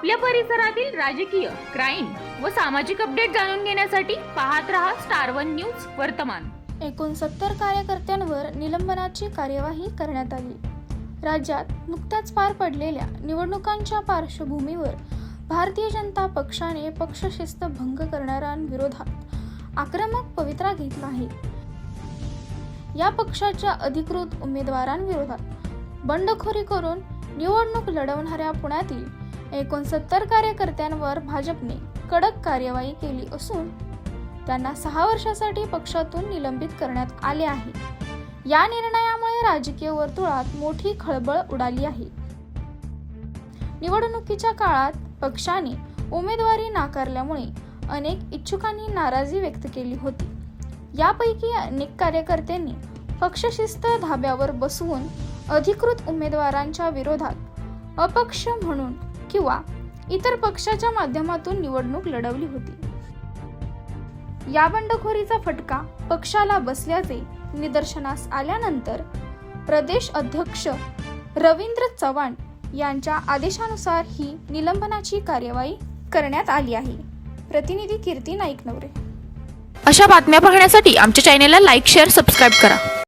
आपल्या परिसरातील राजकीय क्राईम व सामाजिक अपडेट जाणून घेण्यासाठी पाहत रहा स्टार वन न्यूज वर्तमान. एकोणसत्तर कार्यकर्त्यांवर निलंबनाची कार्यवाही करण्यात आली. राज्यात नुकत्याच पार पडलेल्या निवडणुकांच्या पार्श्वभूमीवर भारतीय जनता पक्षाने पक्षशिस्त भंग करणाऱ्यांविरोधात आक्रमक पवित्रा घेतला आहे. या पक्षाच्या अधिकृत उमेदवारांविरोधात बंडखोरी करून निवडणूक लढवणाऱ्या पुण्यातील एकोणसत्तर कार्यकर्त्यांवर भाजपने कडक कार्यवाही केली असून त्यांना सहा वर्षासाठी पक्षातून निलंबित करण्यात आले आहे. या निर्णयामुळे राजकीय वर्तुळात मोठी खळबळ उडाली आहे. निवडणुकीच्या काळात पक्षाने उमेदवारी नाकारल्यामुळे अनेक इच्छुकांनी नाराजी व्यक्त केली होती. यापैकी अनेक कार्यकर्त्यांनी पक्षशिस्त धाब्यावर बसवून अधिकृत उमेदवारांच्या विरोधात अपक्ष म्हणून किंवा इतर पक्षाच्या माध्यमातून निवडणूक लढवली होती. या बंडखोरीचा फटका पक्षाला बसल्याचे निदर्शनास आल्यानंतर प्रदेश अध्यक्ष रवींद्र चव्हाण यांच्या आदेशानुसार ही निलंबनाची कार्यवाही करण्यात आली आहे. प्रतिनिधी कीर्ती नाईक नवरे अशा बातम्या पाहण्यासाठी आमच्या चॅनेलला लाईक शेअर सबस्क्राईब करा.